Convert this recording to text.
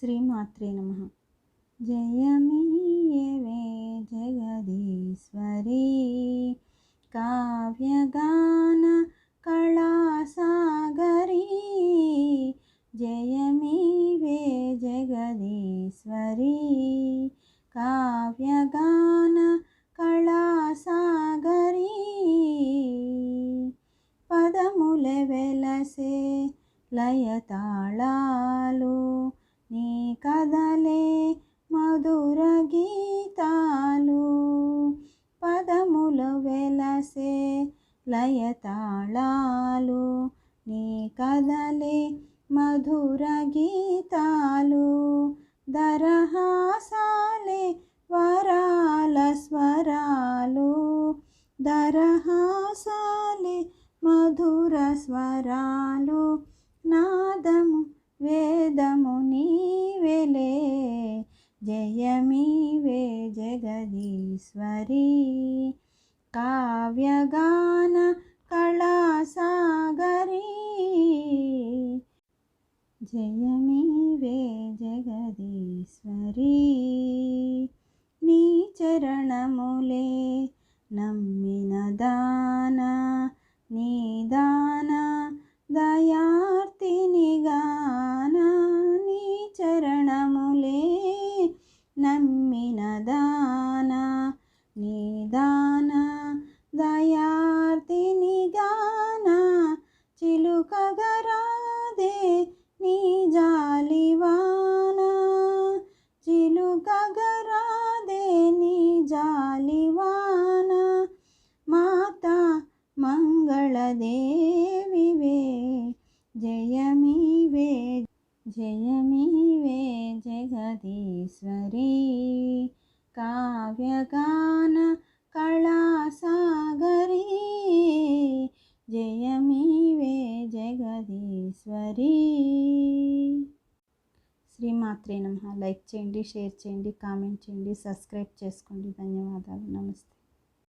శ్రీమాత్రే నమ. జయమీయవే జగదీశ్వరీ. కావ్యగాన కళాసాగరీ. జయమీవే జగదీశ్వరీ. కావ్యగాన కళాసాగరీ. పదముల వెలసే లయతాళాలు. నీ కదలే మధుర గీతాలు పదములు వెలసే లయతాళాలు. నీ కదలే మధుర గీతాలు దరహాసాలే వరాల స్వరాలు. దరహాసాలే మధుర స్వరాలు. నాద వేదము నీవెలే జయమీవే జగదీశ్వరి. కావ్యగాన కళాసాగరీ జయమీవే జగదీశ్వరీ. నీ చరణములే నమ్మినదా దాన నీ దాన దయార్తిని గాన చిలుకగరాదే నీ జాలివాన చిలుకగరాదే నీ జాలివాన మాత మంగళదేవివే జయమీవే జయమీవే జగదీశ్వరీ. కావ్యగాన కళాసాగరీ. జయమీవే జగదీశ్వరీ. శ్రీమాత్రే నమ. లైక్ చేయండి షేర్ చేయండి కామెంట్ చేయండి సబ్స్క్రైబ్ చేసుకోండి. ధన్యవాదాలు. నమస్తే.